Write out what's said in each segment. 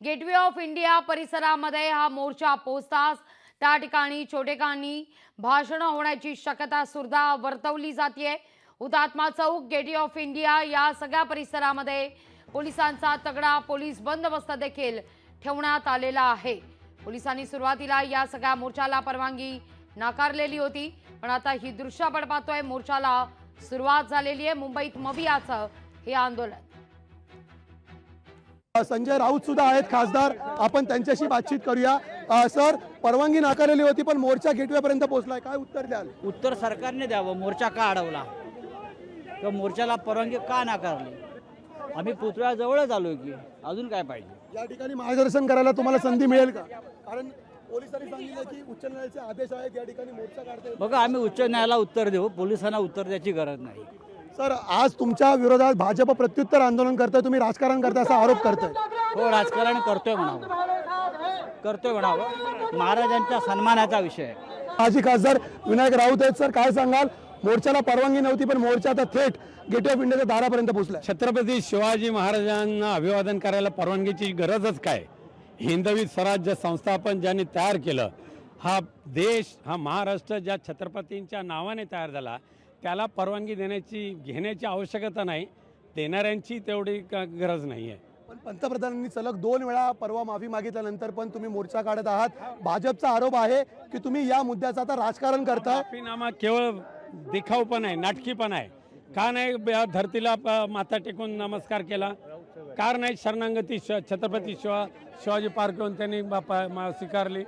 Gateway of India परिसरामध्ये हा मोर्चा पोहोचताच त्या ठिकाणी छोटेखानी भाषणं होण्याची शक्यता सुद्धा वर्तवली जाते Hutatma Chowk gateway of India या सगळ्या परिसरामध्ये पोलिसांचा तगडा पोलीस बंदोबस्त देखील ठेवण्यात आलेला आहे. पोलिसांनी सुरुवातीला या सगळ्या मोर्चाला परवानगी नाकारलेली होती पण आता ही दृश्य आपण पाहतोय मोर्चाला सुरुवात झालेली आहे. मुंबईत मवियाचं हे आंदोलन. संजय राऊत सुद्धा आहेत खासदार. आपण त्यांच्याशी बातचीत करूया. सर परवानगी नाकारलेली होती पण मोर्चा गेटवे पर्यंत पोहोचलाय. काय उत्तर द्याल? उत्तर सरकारने द्यावं. मोर्चा का अडवला? किंवा मोर्चाला परवानगी का नाकारली? आम्ही पुतळ्याजवळच आलो की. अजून काय पाहिजे? या ठिकाणी मार्गदर्शन करायला तुम्हाला संधी मिळेल का? कारण पोलिसांनी सांगितलं की उच्च न्यायालयाचे आदेश आहेत या ठिकाणी मोर्चा काढता. बघा आम्ही उच्च न्यायालयाला उत्तर देऊ. पोलिसांना उत्तर द्यायची गरज नाही. सर आज तुमच्या विरोधात भाजप प्रत्युत्तर आंदोलन करताय तुम्ही राजकारण करताय असा आरोप करताय. हो राजकारण करतोय म्हणावं. करतोय म्हणावं. महाराजांच्या सन्मानाचा विषय. आहे माजी खासदार विनायक राऊत आहेत सर काय सांगाल? मोर्चाला परवानगी नव्हती पण मोर्चा आता थेट गेटवे ऑफ इंडियाच्या दारापर्यंत पोहोचलाय. छत्रपती शिवाजी महाराजांना अभिवादन करायला परवानगीची गरजच काय? हिंदवी स्वराज्य संस्थापन ज्यांनी तयार केलं हा देश हा महाराष्ट्र ज्या छत्रपतींच्या नावाने तयार झाला त्याला परवानगी देण्याची घेण्याची आवश्यकता नाही. देणाऱ्यांची तेवढी क- गरज नाही आहे पण पंतप्रधानांनी सलग दोन वेळा परवा माफी मागितल्यानंतर पण तुम्ही मोर्चा काढत आहात. भाजपचा आरोप आहे की तुम्ही या मुद्द्याचं आता राजकारण करताय माफीनामा केवळ दिखाऊपण आहे नाटकीपण आहे. का नाही ब- धरतीला प- माथा टेकून नमस्कार केला? कार नाही शरणांगती श- छत्रपती शिवा शिवाजी पार्क येऊन त्यांनी बापा मा- स्वीकारली?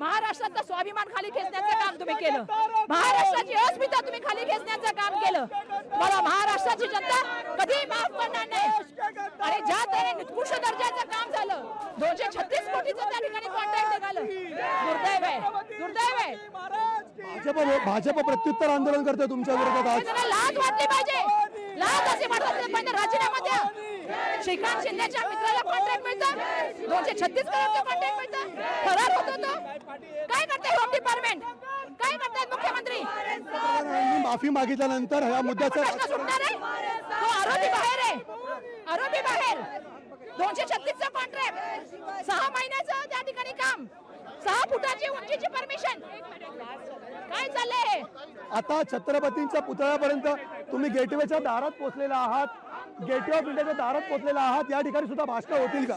महाराष्ट्राचा स्वाभिमान खाली खेचण्याचं काम तुम्ही केलं. महाराष्ट्राची अस्मिता तुम्ही खाली खेचण्याचं काम केलं. मला महाराष्ट्राची जनता कधी माफ करणार नाही. आणि ज्या तऱ्हे निकृष्ट दर्जाचं काम झालं दोनशे छत्तीस कोटीचं त्या ठिकाणी कॉन्ट्रॅक्ट निघालं. दुर्दैव आहे. दुर्दैव आहे. भाजप भाजप प्रत्युत्तर आंदोलन करतोय तुमच्या विरोधात लाज वाटली पाहिजे. लाज असे वाटत असेल पाहिजे राजीनामा द्या. श्रीकांत शिंदेच्या मित्राला कॉन्ट्रॅक्ट मिळतं. दोनशे छत्तीस करोडचं कॉन्ट्रॅक्ट मिळतं. फरार होतो तो काय करते होम डिपार्टमेंट काय करतायत मुख्यमंत्री? माफी मागितल्यानंतर या मुद्द्याचं सुटणार आहे. तो आरोपी बाहेर आहे. आरोपी बाहेर. दोनशे छत्तीसचं कॉन्ट्रॅक्ट सहा महिन्याचं त्या ठिकाणी काम. फुटाची उंचीची परमिशन काय चाललंय? आता छत्रपतींच्या पुतळ्यापर्यंत तुम्ही गेटवेच्या दारात पोहोचलेला आहात. गेटवे ऑफ इंडियाच्या दारात पोहोचलेला आहात. या ठिकाणी सुद्धा भाषण होतील का?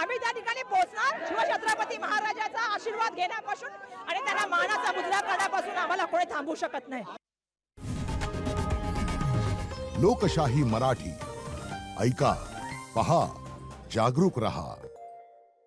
आम्ही त्या ठिकाणी पोहोचणार. शिवछत्रपती महाराजाचा आशीर्वाद घेण्यापासून आणि त्यांना मानाचा मुद्रा करण्यापासून आम्हाला कोणी थांबू शकत नाही. लोकशाही मराठी. ऐका पहा जागरूक रहा.